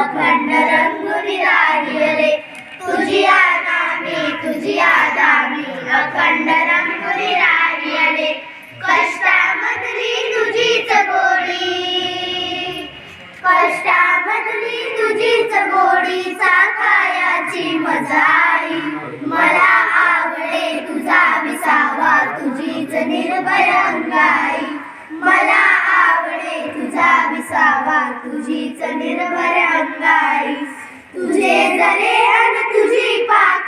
अखंड रंगुनी राही रे तुझी नामी तुझी धामी अखंड रंगुनी राही रे निर्भय अंगाई मला आवडे तुझा विसावा तुझीच निर्भय अंगाई तुझे जरे अन तुझी पाक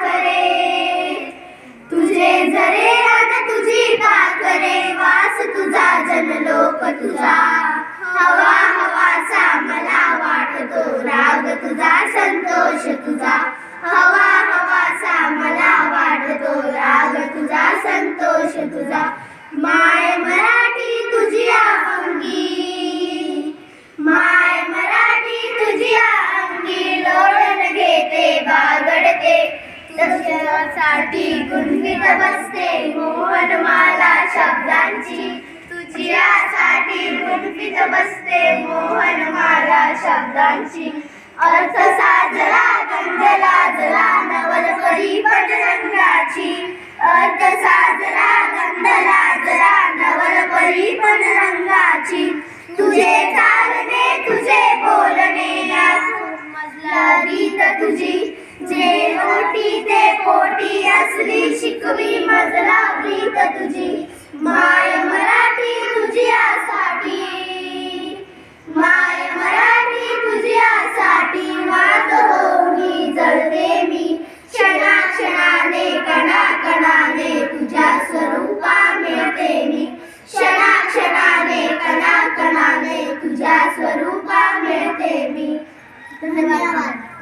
साठी गुणगीत बसते मोहनमाला शब्दांची. तुझ्यासाठी गुणगीत बसते मोहनमाला शब्दांची. अर्थ साजरा गंध लाजला नवल परी रंगाची. अर्थ साजरा गंध लाजला नवल परी रंगाची. तुझे चालणे तुझे बोलणे मजला रीत तुझी. जे पोटी असली शिकवी